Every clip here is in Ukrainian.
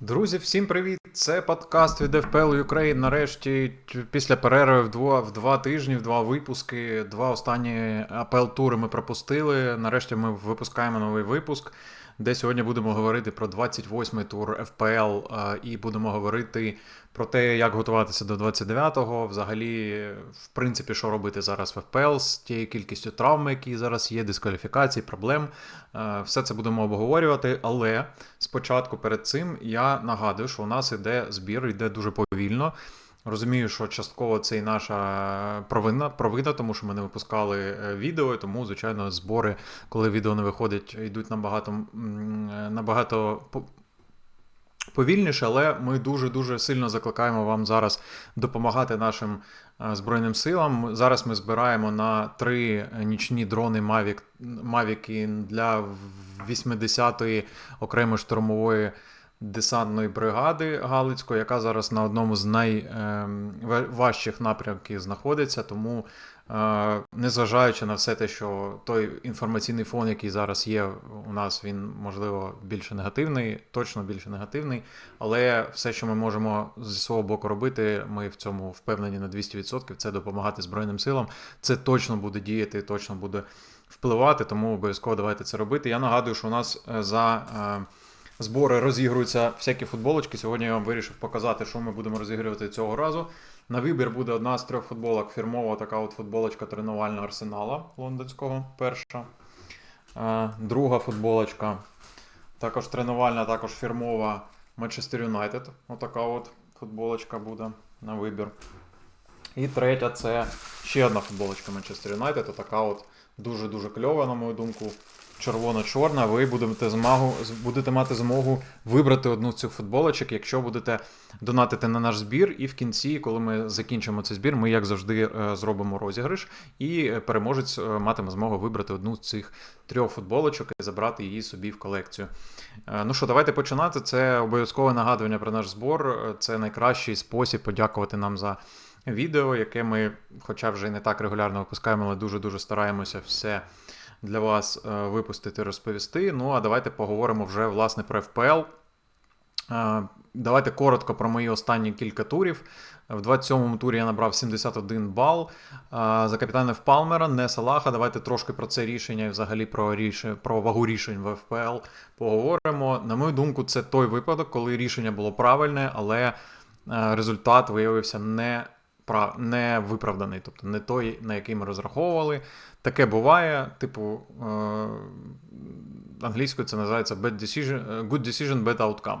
Друзі, всім привіт! Це подкаст від FPL Ukraine. Нарешті після перерви в два, в два тижні, в два випуски, два останні апл тури ми пропустили. Нарешті ми випускаємо новий випуск, де сьогодні будемо говорити про 28-й тур FPL і будемо говорити про те, як готуватися до 29-го. Взагалі, в принципі, що робити зараз в FPL з тією кількістю травм, які зараз є, дискваліфікацій, проблем. Все це будемо обговорювати. Але спочатку перед цим я нагадую, що у нас іде збір, йде дуже повільно. Розумію, що частково це і наша провина, провина, тому що ми не випускали е, відео, тому, звичайно, збори, коли відео не виходить, йдуть набагато набагато повільніше, але ми дуже-дуже сильно закликаємо вам зараз допомагати нашим е, Збройним силам. Зараз ми збираємо на три нічні дрони Mavic, Mavic для 80-ї окремої штурмової десантної бригади Галицької, яка зараз на одному з найважчих ем, напрямків знаходиться. Тому, е, незважаючи на все те, що той інформаційний фон, який зараз є у нас, він можливо більше негативний, точно більше негативний. Але все, що ми можемо зі свого боку робити, ми в цьому впевнені на 200%. Це допомагати Збройним силам. Це точно буде діяти, точно буде впливати. Тому обов'язково давайте це робити. Я нагадую, що у нас е, за. Збори розігруються всякі футболочки. Сьогодні я вам вирішив показати, що ми будемо розігрувати цього разу. На вибір буде одна з трьох футболок. Фірмова така от футболочка тренувального арсенала лондонського. Перша. Е, друга футболочка. Також тренувальна, також фірмова Манчестер Юнайтед. Отака от футболочка буде на вибір. І третя це ще одна футболочка Манчестер Юнайтед. Отака от дуже-дуже кльова, на мою думку червоно-чорна, ви будете змогу, будете мати змогу вибрати одну з цих футболочок, якщо будете донатити на наш збір. І в кінці, коли ми закінчимо цей збір, ми, як завжди, е, зробимо розіграш, і переможець е, матиме змогу вибрати одну з цих трьох футболочок і забрати її собі в колекцію. Е, ну що, давайте починати. Це обов'язкове нагадування про наш збор. Це найкращий спосіб подякувати нам за. Відео, яке ми, хоча вже і не так регулярно випускаємо, але дуже-дуже стараємося все для вас е, випустити, розповісти. Ну, а давайте поговоримо вже власне про FPL. Е, давайте коротко про мої останні кілька турів. В 27-му турі я набрав 71 бал. Е, за капітанів Палмера, не Салаха. Давайте трошки про це рішення і взагалі про рішення, про вагу рішень в ФПЛ поговоримо. На мою думку, це той випадок, коли рішення було правильне, але результат виявився не не виправданий, тобто не той, на який ми розраховували. Таке буває, типу, е, англійською це називається bad decision, е, good decision, bad outcome.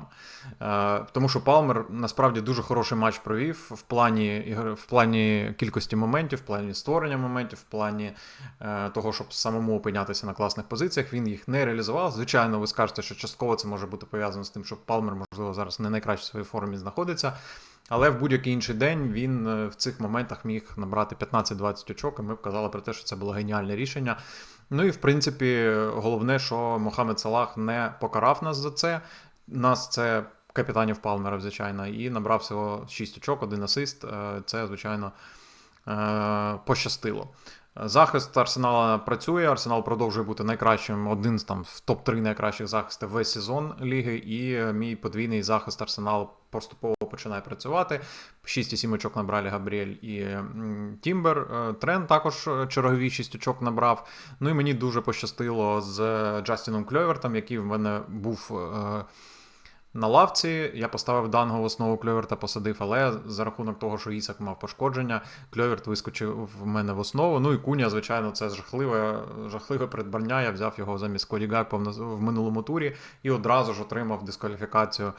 Е, тому що Палмер насправді дуже хороший матч провів в плані в плані кількості моментів, в плані створення моментів, в плані того, щоб самому опинятися на класних позиціях. Він їх не реалізував. Звичайно, ви скажете, що частково це може бути пов'язано з тим, що Палмер, можливо, зараз не найкращій своїй формі знаходиться. Але в будь-який інший день він е, в цих моментах міг набрати 15-20 очок, і ми вказали про те, що це було геніальне рішення. Ну і в принципі, головне, що Мохамед Салах не покарав нас за це. Нас це капітанів Палмера, звичайно, і набрав всього 6 очок, один асист. Е, це, звичайно, е, пощастило. Захист Арсенала працює. Арсенал продовжує бути найкращим, один з там в топ-3 найкращих захистів весь сезон ліги. І мій подвійний захист Арсенал поступово починає працювати. 6,7 очок набрали Габріель і Тімбер. Е, Трен також е, чергові 6 очок набрав. Ну і мені дуже пощастило з Джастіном Кльовертом, який в мене був. Е, на лавці я поставив данго в основу Кльоверта, посадив, але за рахунок того, що Ісак мав пошкодження, Кльоверт вискочив в мене в основу. Ну і Куня, звичайно, це жахливе жахливе придбання. Я взяв його замість Коді в минулому турі і одразу ж отримав дискваліфікацію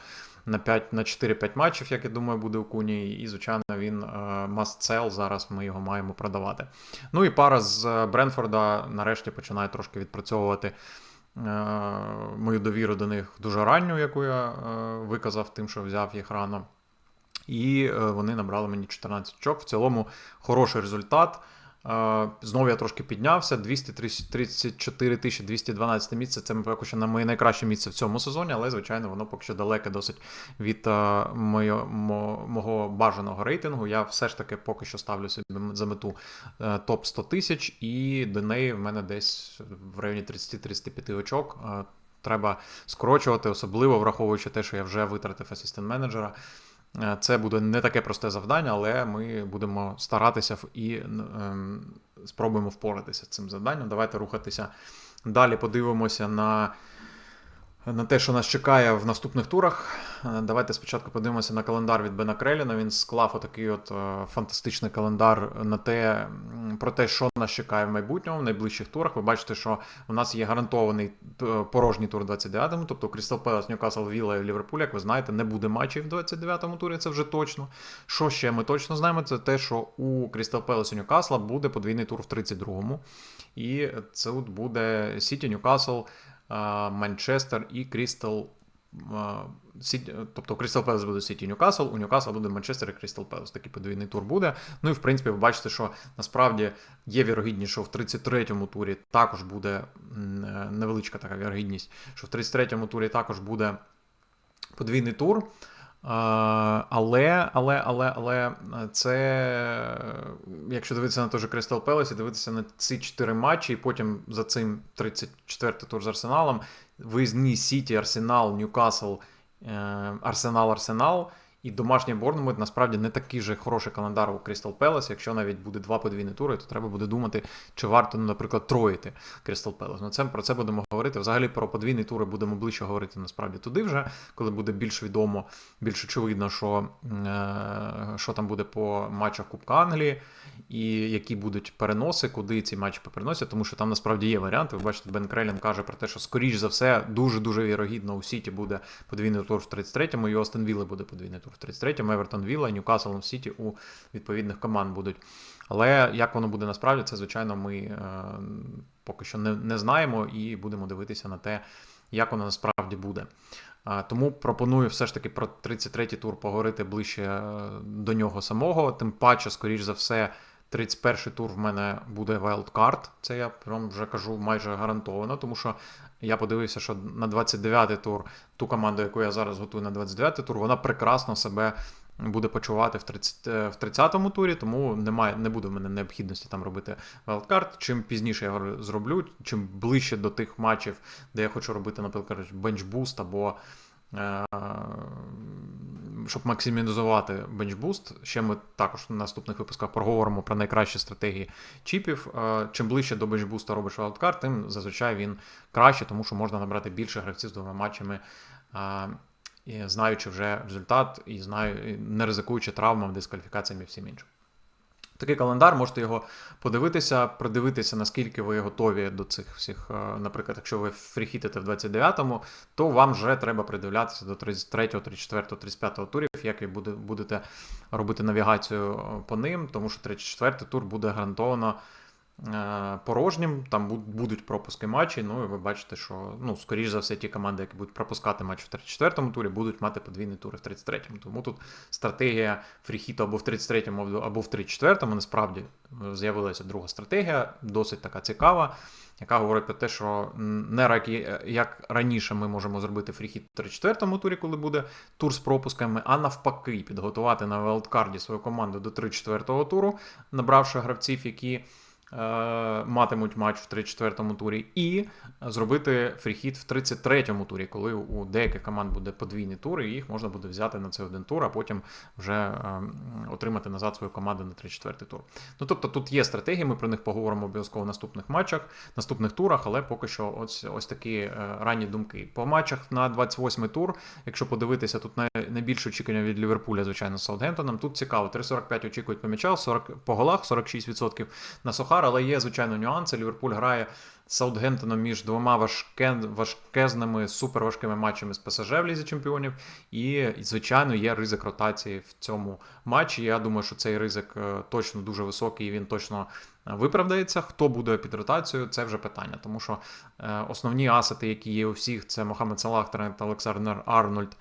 на 5, на 4-5 матчів, як я думаю, буде у Куні. І, звичайно, він е, must sell, Зараз ми його маємо продавати. Ну і пара з е, Бренфорда нарешті починає трошки відпрацьовувати. Е, мою довіру до них дуже ранню, яку я виказав тим, що взяв їх рано. І вони набрали мені 14 очок. В цілому хороший результат. Знову я трошки піднявся. 234 212 місце. Це поки що на моє найкраще місце в цьому сезоні, але, звичайно, воно поки що далеке досить від моє, мого бажаного рейтингу. Я все ж таки поки що ставлю собі за мету е, топ 100 тисяч, і до неї в мене десь в районі 30-35 очок. треба скорочувати, особливо враховуючи те, що я вже витратив асистент менеджера. Е, Це буде не таке просте завдання, але ми будемо старатися і ем, спробуємо впоратися з цим завданням. Давайте рухатися далі. Подивимося на, на те, що нас чекає в наступних турах. Е, Давайте спочатку подивимося на календар від Бена Креліна. Він склав отакий от е, фантастичний календар на те, про те, що нас чекає в майбутньому, в найближчих турах. Ви бачите, що у нас є гарантований е, порожній тур 29-му, тобто Крістал Пелес, Ньюкасл, Вілла і Ліверпуль, як ви знаєте, не буде матчів в 29-му турі, це вже точно. Що ще ми точно знаємо, це те, що у Крістал Пелес і Ньюкасла буде подвійний тур в 32-му. І це буде Сіті, Ньюкасл, Манчестер і Крістал. тобто у Крістал Пелес буде Сіті Ньюкасл, у Ньюкасла буде Манчестер і Крістал Пелес. Такий подвійний тур буде. Ну і в принципі, ви бачите, що насправді є вірогідність, що в 33-му турі також буде е, невеличка така вірогідність, що в 33-му турі також буде подвійний тур. Е, Але, але, але, але це, якщо дивитися на той же Кристал Пелес і дивитися на ці чотири матчі, і потім за цим 34-й тур з Арсеналом, виїзні Сіті, Арсенал, Ньюкасл, е, Арсенал, Арсенал. І домашній Борнмут насправді не такий же хороший календар у Крістал Пелес. Якщо навіть буде два подвійні тури, то треба буде думати, чи варто, ну, наприклад, троїти Крістал Пелес. Ну, це про це будемо говорити. Взагалі про подвійні тури будемо ближче говорити насправді туди вже, коли буде більш відомо, більш очевидно, що, е, що там буде по матчах Кубка Англії, і які будуть переноси, куди ці матчі переносять, тому що там насправді є варіанти. Ви бачите, Бен Крелін каже про те, що скоріш за все дуже дуже вірогідно у Сіті буде подвійний тур в 33-му, і у Остен Вілли буде подвійний тур в 33-му, Евертон Вілла, Ньюкасл Сіті у відповідних команд будуть. Але як воно буде насправді, це звичайно ми е, поки що не, не знаємо і будемо дивитися на те, як воно насправді буде. Тому пропоную все ж таки про 33-й тур поговорити ближче е, до нього самого. Тим паче, скоріш за все, 31-й тур в мене буде wildcard. Це я прям вже кажу майже гарантовано, тому що я подивився, що на 29-й тур ту команду, яку я зараз готую на 29-й тур, вона прекрасно себе буде почувати в 30, е, в 30-му турі, тому немає, не буде в мене необхідності там робити wildcard. Чим пізніше я зроблю, чим ближче до тих матчів, де я хочу робити, наприклад, бенчбуст або е, щоб максимізувати бенчбуст. Ще ми також в наступних випусках проговоримо про найкращі стратегії чіпів. Е, Чим ближче до бенчбуста робиш вайлдкар, тим зазвичай він краще, тому що можна набрати більше гравців з двома матчами. е, знаючи вже результат, і знаю, не ризикуючи травмами, дискваліфікаціями і всім іншим. Такий календар, можете його подивитися, придивитися, наскільки ви готові до цих всіх. е, Наприклад, якщо ви фріхітите в 29-му, то вам вже треба придивлятися до 33, 34, 35 турів, як ви будете робити навігацію е, по ним, тому що 34 тур буде гарантовано порожнім, там будуть пропуски матчі. Ну і ви бачите, що ну, скоріш за все, ті команди, які будуть пропускати матч в 34-му турі, будуть мати подвійні тури в 33-му. Тому тут стратегія фріхіту або в 33-му, або- в 34-му насправді е, з'явилася друга стратегія, досить така цікава. Яка говорить про те, що не як, як раніше ми можемо зробити фріхіт в 34-му турі, коли буде тур з пропусками, а навпаки, підготувати на велдкарді свою команду до 34-го туру, набравши гравців, які е, матимуть матч в 34-му турі, і зробити фріхіт в 33-му турі, коли у деяких команд буде подвійний тур, і їх можна буде взяти на цей один тур, а потім вже е, отримати назад свою команду на 34-й тур. Ну тобто тут є стратегії, ми про них поговоримо обов'язково в наступних матчах, наступних турах, але поки що ось ось такі е, ранні думки. По матчах на 28-й тур, якщо подивитися, тут найбільше очікування від Ліверпуля, звичайно, з Саутгемптоном. Тут цікаво, 3,45 очікують по м'ячах, 40 по голах, 46% на Сухар, але є, звичайно, нюанси. Ліверпуль грає з Саутгемптоном між двома важке, важкезними, суперважкими матчами з ПСЖ в Лізі Чемпіонів. І, і, звичайно, є ризик ротації в цьому матчі. Я думаю, що цей ризик е, точно дуже високий, і він точно е, виправдається. Хто буде під ротацією, це вже питання. Тому що е, основні асети, які є у всіх, це Мохамед Салах, Трент Олександр Арнольд.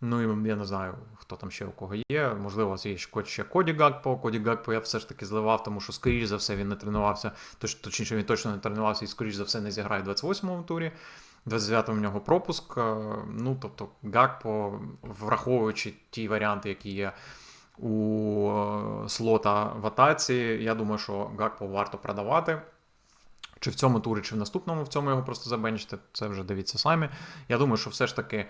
Ну і я не знаю, хто там ще у кого є. Можливо, є ще- Коді Гакпо. Коді Гакпо я все ж таки зливав, тому що, скоріш за все, він не тренувався. Точ, точніше, він точно не тренувався і, скоріш за все, не зіграє в 28-му турі. 29-му в нього пропуск. Е, Ну, тобто, Гакпо, враховуючи ті варіанти, які є у е, слота в атаці, я думаю, що Гакпо варто продавати. Чи в цьому турі, чи в наступному в цьому його просто забенчити, це вже дивіться самі. Я думаю, що все ж таки е,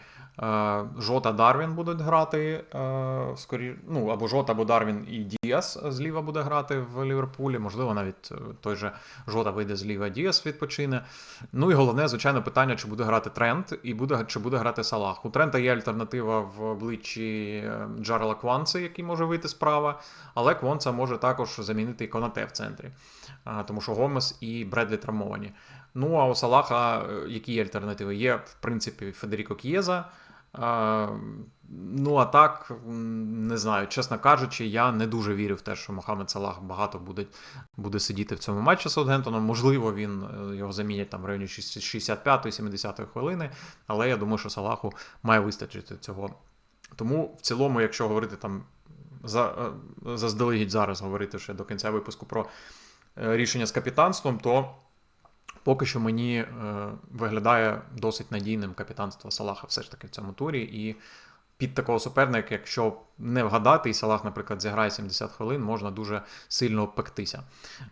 Жота Дарвін будуть грати е, скорі, ну, або Жота, або Дарвін і Діас зліва буде грати в Ліверпулі. Можливо, навіть е, той же Жота вийде зліва, Діас відпочине. Ну і головне, звичайно, питання, чи буде грати Трент і буде, чи буде грати Салах. У Трента є альтернатива в обличчі Джарела Кванци, який може вийти справа, але Квонца може також замінити Конате в центрі, тому що Гомес і Бредлі травмовані. Ну, а у Салаха е, які альтернативи? Є, в принципі, Федеріко К'єза. Ну, а так, не знаю, чесно кажучи, я не дуже вірю в те, що Мохамед Салах багато буде, буде сидіти в цьому матчі з Саутгемптоном. Можливо, він е, його замінять там в районі 65-70 хвилини, але я думаю, що Салаху має вистачити цього. Тому в цілому, якщо говорити там за, е, заздалегідь зараз говорити ще до кінця випуску про рішення з капітанством, то поки що мені е, виглядає досить надійним капітанство Салаха все ж таки в цьому турі. І під такого суперника, якщо не вгадати, і Салах, наприклад, зіграє 70 хвилин, можна дуже сильно обпектися.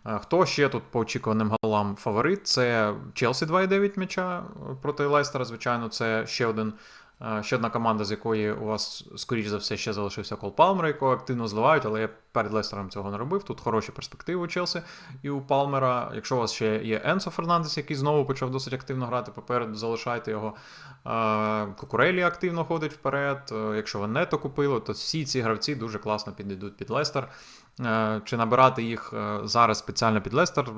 Е, Хто ще тут по очікуваним голам фаворит? Це Челсі 2,9 м'яча проти Лестера, звичайно, це ще один. е, Ще одна команда, з якої у вас, скоріш за все, ще залишився Кол Палмер, якого активно зливають, але я перед Лестером цього не робив. Тут хороші перспективи у Челсі і у Палмера. Якщо у вас ще є Енсо Фернандес, який знову почав досить активно грати попереду, залишайте його. Кукурелі активно ходить вперед. Е, Якщо ви нето купили, то всі ці гравці дуже класно підійдуть під Лестер. Е, Чи набирати їх е, зараз спеціально під Лестер?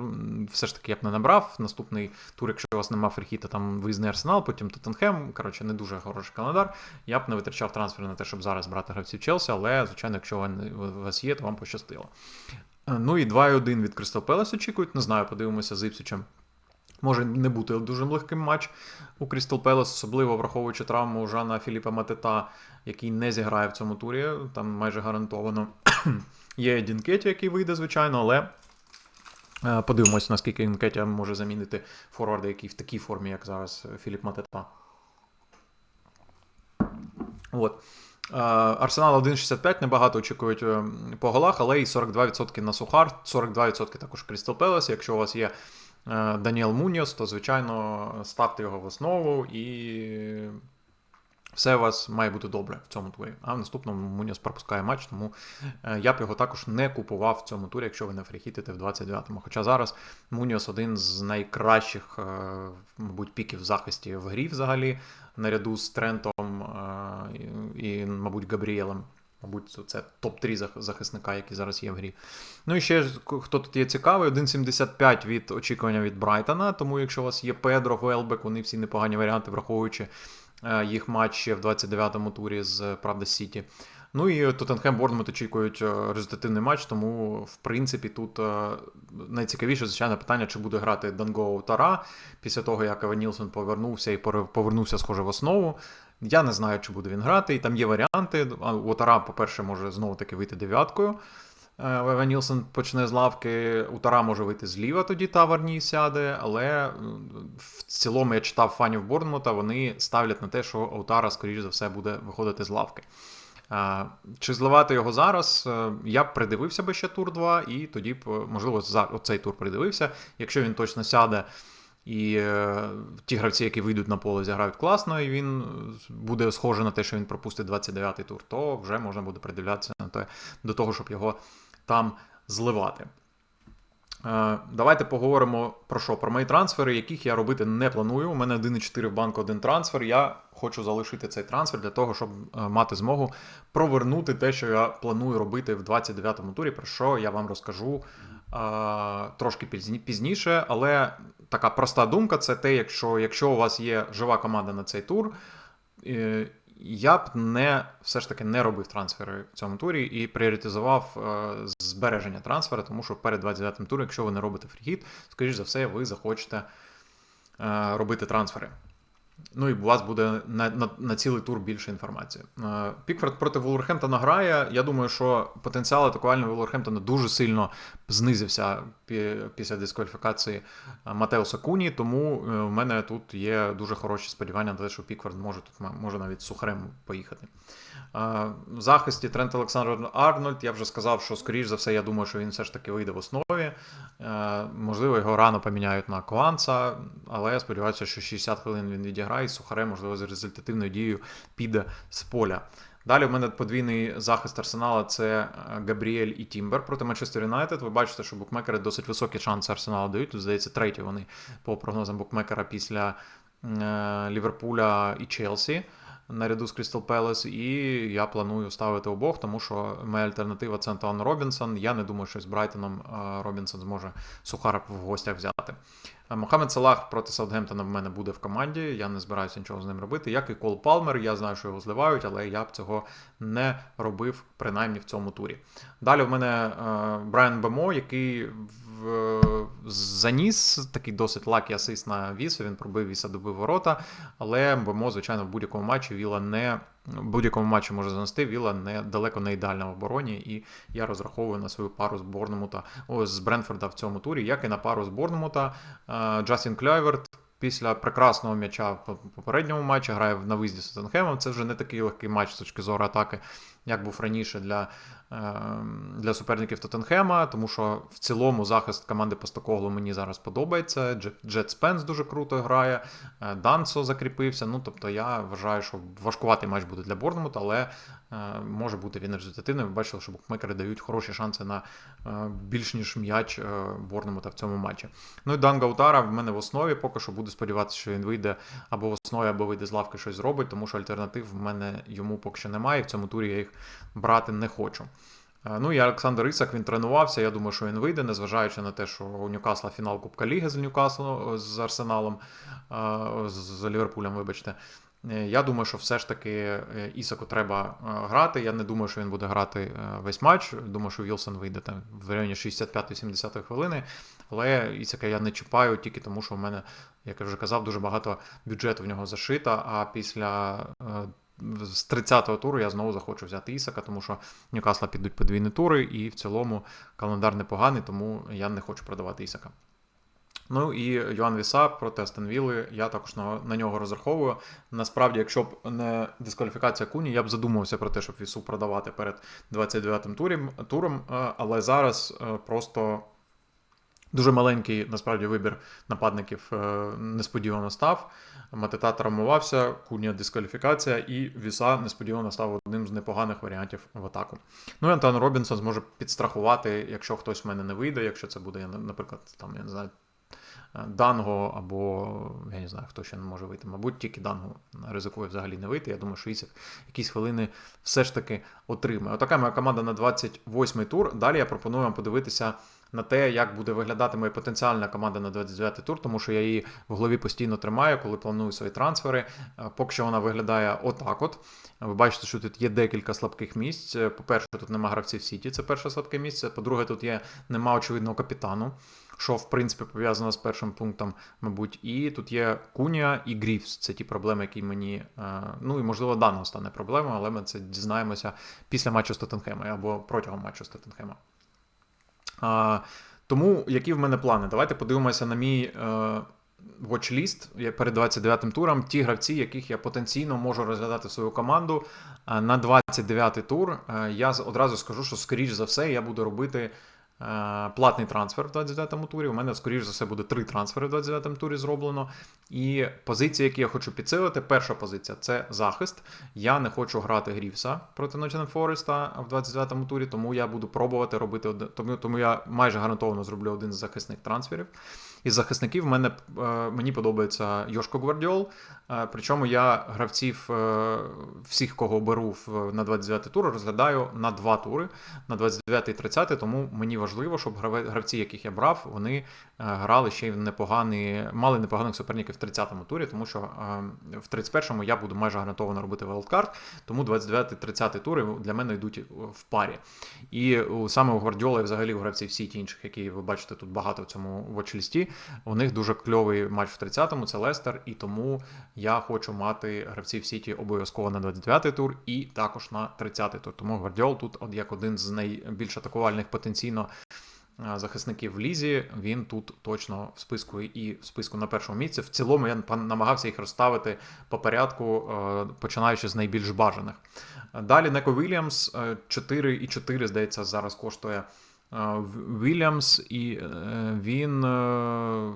Все ж таки я б не набрав. Наступний тур, якщо у вас нема ферхіта, там виїзний арсенал, потім Тоттенхем. Коротше, не дуже хороший календар. Я б не витрачав трансфер на те, щоб зараз брати гравців Челсі, але, звичайно, якщо у вас є, то вам пощастило. Е, Ну і 2-1 від Кристал Пелес очікують. Не знаю, подивимося з Іпсічем. Може не бути дуже легким матч у Крістал Пелес, особливо враховуючи травму Жана Філіпа Матета, який не зіграє в цьому турі, там майже гарантовано. Є Дінкеті, який вийде, звичайно, але е, подивимось, наскільки Дінкеті може замінити форварда, який в такій формі, як зараз Філіп Матета. От. Е, Арсенал 1,65 небагато очікують е, по голах, але і 42% на Сухар, 42% також Крістал Пелес. Якщо у вас є е, Даніел Муньос, то звичайно ставте його в основу і все у вас має бути добре в цьому турі. А в наступному Муньос пропускає матч, тому е, я б його також не купував в цьому турі, якщо ви не фріхітите в 29-му. Хоча зараз Муньос один з найкращих, мабуть, піків в захисті в грі взагалі, наряду з Трентом і, мабуть, Габріелем. Мабуть, це топ-3 захисника, які зараз є в грі. Ну і ще хто тут є цікавий, 1,75 від очікування від Брайтона. Тому якщо у вас є Педро, Велбек, вони всі непогані варіанти, враховуючи е, їх матч ще в 29-му турі з Правда Сіті. Ну і Тоттенхем Борнмут очікують е, результативний матч, тому в принципі тут е, найцікавіше, звичайно, питання, чи буде грати Данго Тара після того, як Еван Нілсон повернувся і повернувся, схоже, в основу. Я не знаю, чи буде він грати, і там є варіанти. А У Тара, по-перше, може знову таки вийти дев'яткою. Е, Еван Нілсон почне з лавки, у Тара може вийти зліва, тоді Таварні сяде, але в цілому я читав фанів Борнмута, вони ставлять на те, що Аутара, скоріш за все, буде виходити з лавки. Е, Чи зливати його зараз? Е, Я б придивився би ще тур 2, і тоді б, можливо, за оцей тур придивився. Якщо він точно сяде, і е, ті гравці, які вийдуть на поле, зіграють класно, і він е, буде схоже на те, що він пропустить 29-й тур, то вже можна буде придивлятися на те, до того, щоб його там зливати. Е, Давайте поговоримо про що? Про мої трансфери, яких я робити не планую. У мене 1,4 в банку один трансфер. Я хочу залишити цей трансфер для того, щоб е, мати змогу провернути те, що я планую робити в 29-му турі, про що я вам розкажу трошки пізніше. Але така проста думка це те, якщо, якщо у вас є жива команда на цей тур. е, Я б не все ж таки не робив трансфери в цьому турі і пріоритизував е, збереження трансфера, тому що перед 29-м туром, якщо ви не робите фріхіт, скоріш за все, ви захочете е, робити трансфери. Ну і у вас буде на, на, на цілий тур більше інформації. Е, Пікфорд проти Вулверхемптона грає. Я думаю, що потенціал атакувального Вулверхемптона дуже сильно знизився після дискваліфікації е, Матеуса Куні, тому е, в мене тут є дуже хороші сподівання на те, що Пікфорд може тут може навіть сухарем поїхати. В захисті Трент Олександр Арнольд. Я вже сказав, що скоріш за все, я думаю, що він все ж таки вийде в основі. Е, Можливо, його рано поміняють на Кванца, але я сподіваюся, що 60 хвилин він відіграє, і Сухаре, можливо, з результативною дією піде з поля. Далі в мене подвійний захист Арсенала це е, Габріель і Тімбер проти Манчестер Юнайтед. Ви бачите, що букмекери досить високі шанси Арсеналу дають. Тут, здається, треті вони по прогнозам букмекера після е, Ліверпуля і Челсі наряду з Крістал Пелес, і я планую ставити обох, тому що моя альтернатива це Антуан Робінсон. Я не думаю, що з Брайтоном е, Робінсон зможе Сухар в гостях взяти. Е, Мохамед Салах проти Саутгемптона в мене буде в команді. Я не збираюся нічого з ним робити. Як і Кол Палмер, я знаю, що його зливають, але я б цього не робив, принаймні в цьому турі. Далі в мене е, Брайан Бемо, який в, заніс такий досить лакі асист на Вісу. Він пробив Віса добив ворота. Але Бемо, звичайно, в будь-якому матчі Віла не будь-якому матчі може занести. Віла не далеко не ідеальна в обороні, і я розраховую на свою пару з Борнемута о, з Бренфорда в цьому турі, як і на пару з Борнемута. Е, Джастін Кльойверт після прекрасного м'яча в попередньому матчі грає на виїзді з Тоттенхемом. Це вже не такий легкий матч з точки зору атаки, як був раніше для для суперників Тоттенхема, тому що в цілому захист команди Постакоглу мені зараз подобається. Джет Спенс дуже круто грає, е, Дансо закріпився. Ну, тобто я вважаю, що важкуватий матч буде для Борнмута, але е, може бути він результативним. Ви бачили, що букмекери дають хороші шанси на е, більш ніж м'яч Борнмута в цьому матчі. Ну і Данга Утара в мене в основі. Поки що буду сподіватися, що він вийде або в основі, або вийде з лавки щось зробить, тому що альтернатив в мене йому поки що немає. В цьому турі я їх брати не хочу. Е, ну і Олександр Ісак він тренувався. Я думаю, що він вийде, незважаючи на те, що у Ньюкасла фінал Кубка Ліги з Ньюкаслом з Арсеналом, е, з Ліверпулем, вибачте. Е, я думаю, що все ж таки Ісаку треба грати. Я не думаю, що він буде грати весь матч. Думаю, що Вілсон вийде там в районі 65-70 хвилини. Але Ісака я не чіпаю тільки тому, що в мене, як я вже казав, дуже багато бюджету в нього зашита. А після з 30-го туру я знову захочу взяти Ісака, тому що Ньюкасла підуть подвійні тури, і в цілому календар непоганий, тому я не хочу продавати Ісака. Ну і Йоан Віса проти Астон Вілли, я також на, на нього розраховую. Насправді, якщо б не дискваліфікація Куні, я б задумався про те, щоб Вісу продавати перед 29-м туром, туром, е, але зараз е, просто Дуже маленький насправді вибір нападників е, несподівано став. Матета травмувався, куня дискваліфікація, і Віса несподівано став одним з непоганих варіантів в атаку. Ну і Антон Робінсон зможе підстрахувати, якщо хтось в мене не вийде, якщо це буде, наприклад, там, я не знаю, Данго або я не знаю, хто ще не може вийти. Мабуть, тільки Данго ризикує взагалі не вийти. Я думаю, що Ісик якісь хвилини все ж таки отримає. Отака моя команда на 28-й тур. Далі я пропоную вам подивитися на те, як буде виглядати моя потенціальна команда на 29-й тур, тому що я її в голові постійно тримаю, коли планую свої трансфери. Е, поки що вона виглядає отак. от. Ви бачите, що тут є декілька слабких місць. Е, по-перше, тут нема гравців Сіті, це перше слабке місце. По-друге, тут є нема очевидного капітану, що в принципі пов'язано з першим пунктом, мабуть. І тут є Кунія і Гріфс. Це ті проблеми, які мені. Е, ну і можливо, даного стане проблемою, але ми це дізнаємося після матчу з Тоттенхема або протягом матчу з Тоттенхема. А, Тому які в мене плани? Давайте подивимося на мій е, watchlist перед 29-м туром. Ті гравці, яких я потенційно можу розглядати в свою команду. На 29-й тур е, я одразу скажу, що, скоріш за все, я буду робити. Е, платний трансфер в 29-му турі. У мене, скоріш за все, буде три трансфери в 29-му турі зроблено. І позиції, які я хочу підсилити, перша позиція це захист. Я не хочу грати Грівса проти Нотінг Фореста в 29-му турі, тому я буду пробувати робити тому, тому я майже гарантовано зроблю один з захисних трансферів. Із захисників мене, е, мені подобається Йошко Гвардіол. Е, причому я гравців е, всіх, кого беру на 29 тур, розглядаю на два тури, на 29 і 30, тому мені важливо, щоб гравці, яких я брав, вони грали ще й непогані, мали непоганих суперників в 30-му турі, тому що в 31-му я буду майже гарантовано робити велдкарт, тому 29-30 тури для мене йдуть в парі. І саме у Гвардіола і взагалі у гравців всі ті інших, які ви бачите тут багато в цьому watch у них дуже кльовий матч в 30-му, це Лестер, і тому я хочу мати гравців Сіті обов'язково на 29-й тур і також на 30-й тур. Тому Гвардіол тут от як один з найбільш атакувальних потенційно. Захисників в лізі, він тут точно в списку і в списку на першому місці. В цілому я намагався їх розставити по порядку, е, починаючи з найбільш бажаних. Далі Неко Вільямс 4,4, здається, зараз коштує Вільямс, і е, він е,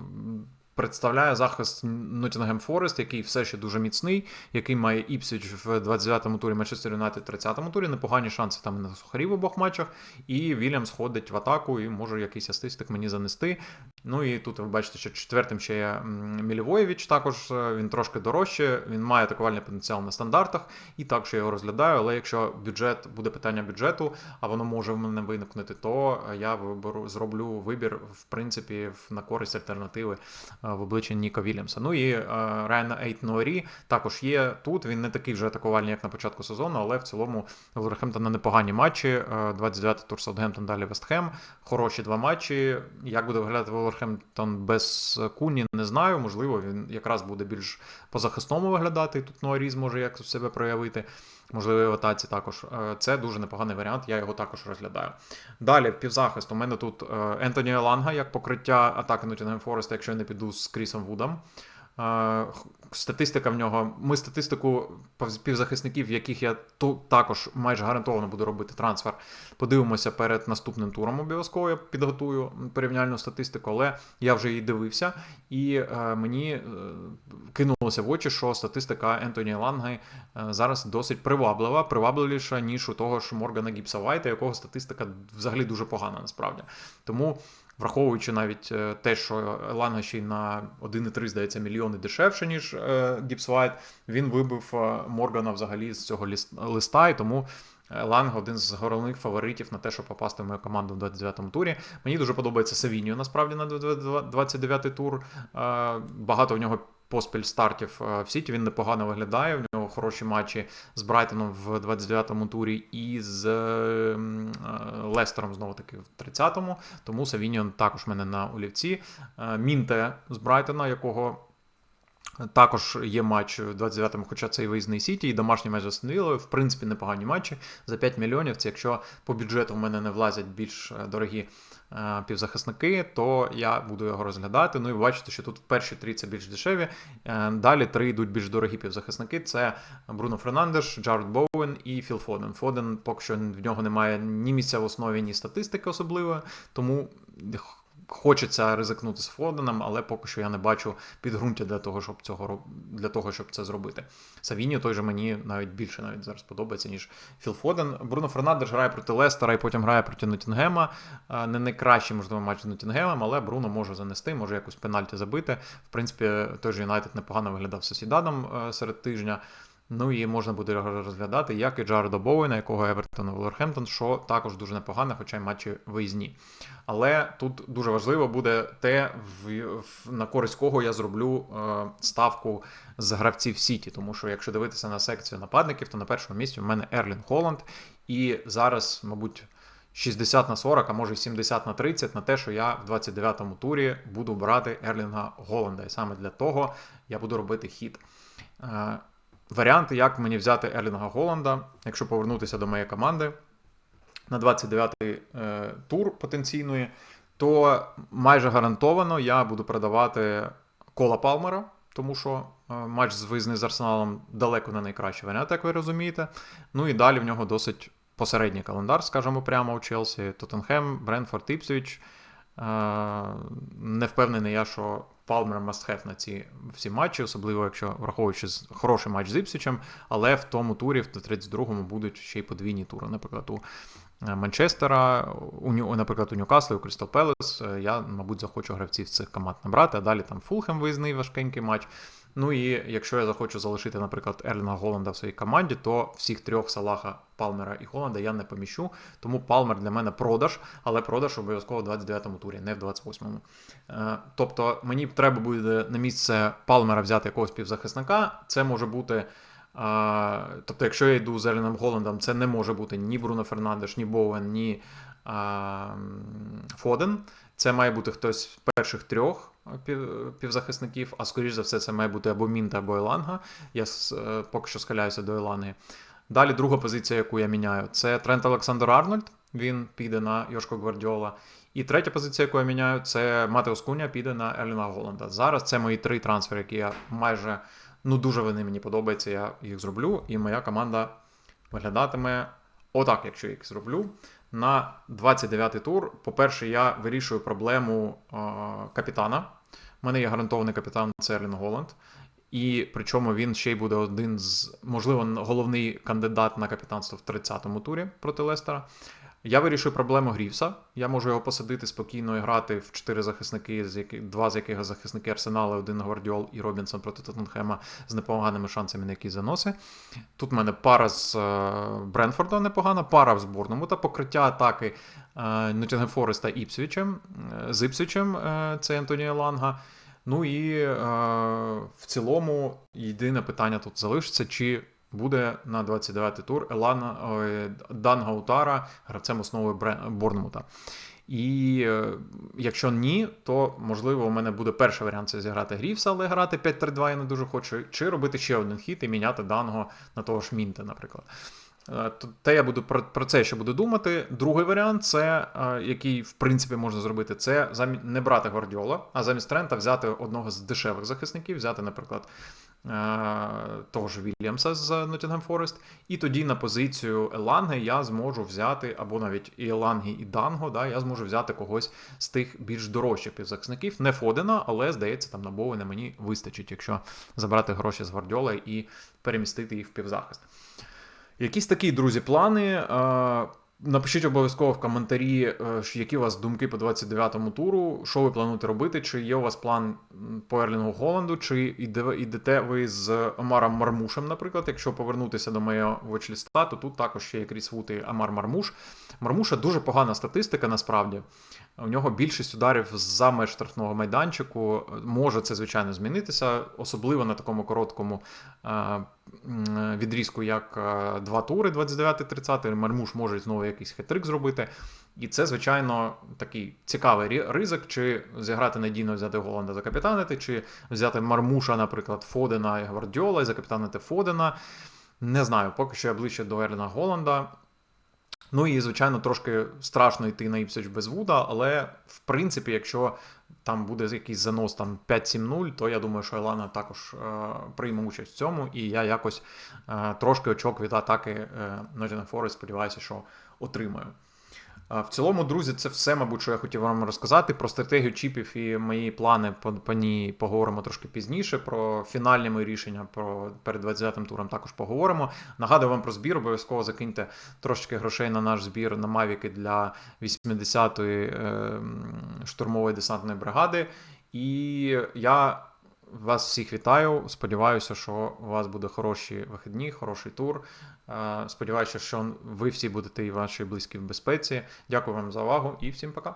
представляє захист Ноттінгем Форест, який все ще дуже міцний, який має Іпсвіч в 29-му турі, Манчестер Юнайтед в 30-му турі. Непогані шанси там на сухарі в обох матчах. І Вільямс ходить в атаку і може якийсь асистик мені занести. Ну і тут ви бачите, що четвертим ще є Мілівоєвич, також е, він трошки дорожче, він має атакувальний потенціал на стандартах, і також я його розглядаю. Але якщо бюджет буде питання бюджету, а воно може в мене виникнути, то я виберу, зроблю вибір, в принципі, на користь альтернативи в обличчі Ніка Вільямса. Ну і е, Райана Ейт Нуарі також є тут. Він не такий вже атакувальний, як на початку сезону, але в цілому Волверхемптона непогані матчі. Е, 29-й тур Саутгемптон, далі Вестхем. Хороші два матчі. Як буде виглядати Волверхемптон без Куні, не знаю. Можливо, він якраз буде більш по захисному виглядати. Тут Нуарі зможе якось себе проявити. Можливо, і також. Е, Це дуже непоганий варіант, я його також розглядаю. Далі, в півзахист. У мене тут е, Ентоні Еланга як покриття атаки Ноттінгем Фореста, якщо я не піду з Крісом Вудом. Статистика в нього. Ми статистику півзахисників, яких я ту також майже гарантовано буду робити трансфер. Подивимося перед наступним туром. Обов'язково я підготую порівняльну статистику, але я вже її дивився, і е, мені е, кинулося в очі, що статистика Ентоні Ланги е, зараз досить приваблива, привабливіша, ніж у того ж Моргана Гіпса Вайта, якого статистика взагалі дуже погана насправді. Тому. Враховуючи навіть е, те, що Ланга ще й на 1,3, здається, мільйони дешевше, ніж е, Гіпс Вайт, він вибив е, Моргана взагалі з цього листа, і тому е, Ланга один з головних фаворитів на те, щоб попасти в мою команду в 29-му турі. Мені дуже подобається Савіньо, насправді, на 29-й тур. Е, Багато в нього поспіль стартів е, в Сіті. Він непогано виглядає. В нього хороші матчі з Брайтоном в 29-му турі і з е, м, е, Лестером знову таки в 30-му. Тому Савініон також в мене на олівці. Е, Мінте з Брайтона, якого. Також є матч в 29-му, хоча це і виїзний Сіті, і домашній матч з В принципі, непогані матчі за 5 мільйонів. Це якщо по бюджету в мене не влазять більш е, дорогі е, півзахисники, то я буду його розглядати. Ну і бачите, що тут перші три це більш дешеві. Е, Далі три йдуть більш дорогі півзахисники: це Бруно Фернандеш, Джаред Боуен і Філ Фоден. Фоден поки що в нього немає ні місця в основі, ні статистики особливої, тому хочеться ризикнути з Фоденом, але поки що я не бачу підґрунтя для того, щоб цього для того, щоб це зробити. Савіньо той же мені навіть більше навіть зараз подобається, ніж Філ Фоден. Бруно Фернандеш грає проти Лестера і потім грає проти Ноттінгема. Е, Не найкращий, можливо, матч з Ноттінгемом, але Бруно може занести, може якусь пенальті забити. В принципі, той же Юнайтед непогано виглядав з Сосідадом е, серед тижня. Ну і можна буде розглядати, як і Джареда Боуена, якого Евертон Волверхемптон, що також дуже непогано, хоча й матчі виїзні. Але тут дуже важливо буде те, на користь кого я зроблю е, ставку з гравців Сіті. Тому що якщо дивитися на секцію нападників, то на першому місці в мене Ерлін Холланд. І зараз, мабуть, 60 на 40, а може 70 на 30 на те, що я в 29-му турі буду брати Ерлінга Голланда. І саме для того я буду робити хід. Варіанти, як мені взяти Ерлінга Голланда, якщо повернутися до моєї команди на 29-й е, тур потенційної, то майже гарантовано я буду продавати Кола Палмера, тому що е, матч з виїзний з Арсеналом далеко не найкращий варіант, як ви розумієте. Ну і далі в нього досить посередній календар, скажімо прямо у Челсі, Тоттенхем, Бренфорд, Іпсвіч. Е, Не впевнений я, що Палмер мастхев на ці всі матчі, особливо якщо враховуючи хороший матч з Іпсічем, але в тому турі, в 32-му, будуть ще й подвійні тури. Наприклад, у е, Манчестера, у, наприклад, у Ньюкасла, у Крістал Пелес. Е, Я, мабуть, захочу гравців цих команд набрати, а далі там Фулхем виїзний важкенький матч. Ну і якщо я захочу залишити, наприклад, Ерлінга Голланда в своїй команді, то всіх трьох Салаха, Палмера і Голланда я не поміщу. Тому Палмер для мене продаж, але продаж обов'язково в 29-му турі, не в 28-му. Е, Тобто мені треба буде на місце Палмера взяти якогось півзахисника. Це може бути. А, тобто, якщо я йду з Еліном Голландом, це не може бути ні Бруно Фернандеш, ні Боуен, ні а, Фоден. Це має бути хтось з перших трьох пів, півзахисників, а скоріш за все, це має бути або Мінта, або Еланга. Я е, поки що схиляюся до Еланги. Далі друга позиція, яку я міняю, це Трент Олександр Арнольд. Він піде на Йошко Гвардіола. І третя позиція, яку я міняю, це Матеус Куня піде на Еліна Голланда. Зараз це мої три трансфери, які я майже ну дуже вони мені подобаються. Я їх зроблю, і моя команда виглядатиме отак, якщо я їх зроблю. На 29-й тур. По-перше, я вирішую проблему е, капітана. У мене є гарантований капітан це Ерлін Голланд. І причому він ще й буде один з, можливо, головний кандидат на капітанство в 30-му турі проти Лестера. Я вирішую проблему Грівса. Я можу його посадити спокійно і грати в чотири захисники, з яких два з яких захисники Арсенала, один Гвардіол і Робінсон проти Тоттенхема з непоганими шансами на якісь заноси. Тут в мене пара з е, Бренфорда непогана, пара в зборному та покриття атаки е, Ноттінгем Фореста Іпсвічем, е, з Іпсвічем, це Антонія Ланга. Ну і в цілому єдине питання тут залишиться, чи буде на 29-й тур Елана ой, Дан Гаутара гравцем основи Борнмута. І е, якщо ні, то можливо у мене буде перший варіант це зіграти Грівса, але грати 5-3-2 я не дуже хочу, чи робити ще один хід і міняти Данго на того ж Мінте, наприклад. Е, Те я буду про, це ще буду думати. Другий варіант, це е, який в принципі можна зробити, це не брати Гвардіола, а замість Трента взяти одного з дешевих захисників, взяти, наприклад, е, того ж Вільямса з Nottingham Forest. І тоді на позицію Еланги я зможу взяти, або навіть і Еланги, і Данго, да, я зможу взяти когось з тих більш дорожчих півзахисників. Не Фодена, але здається, там на Боуена мені вистачить, якщо забрати гроші з Гвардіола і перемістити їх в півзахист. Якісь такі, друзі, плани. Напишіть обов'язково в коментарі, е, які у вас думки по 29-му туру, що ви плануєте робити, чи є у вас план по Ерлінгу Голланду, чи йдете ви з Омаром Мармушем, наприклад. Якщо повернутися до моєго вочліста, то тут також ще є Кріс Вут і Амар Мармуш. Мармуша дуже погана статистика насправді. У нього більшість ударів за меж штрафного майданчику. Може це, звичайно, змінитися, особливо на такому короткому е, відрізку, як е, два тури, 29-30. Мармуш може знову якийсь хитрик зробити. І це, звичайно, такий цікавий ризик, чи зіграти надійно взяти Голланда закапітанити, чи взяти Мармуша, наприклад, Фодена і Гвардіола і закапітанити Фодена. Не знаю, поки що я ближче до Ерліна Голланда. Ну і, звичайно, трошки страшно йти на Іпсич без Вуда, але в принципі, якщо там буде якийсь занос там 5-7-0, то я думаю, що Елана також е, прийме участь в цьому, і я якось е, трошки очок від атаки е, Nottingham Forest, сподіваюся, що отримаю. В цілому, друзі, це все, мабуть, що я хотів вам розказати. Про стратегію чіпів і мої плани по, по ній поговоримо трошки пізніше. Про фінальні мої рішення про перед 29-м туром також поговоримо. Нагадую вам про збір, обов'язково закиньте трошки грошей на наш збір на Мавіки для 80-ї е, штурмової десантної бригади. І я вас всіх вітаю. Сподіваюся, що у вас буде хороші вихідні, хороший тур. Е, Сподіваюся, що ви всі будете і ваші близькі в безпеці. Дякую вам за увагу і всім пока.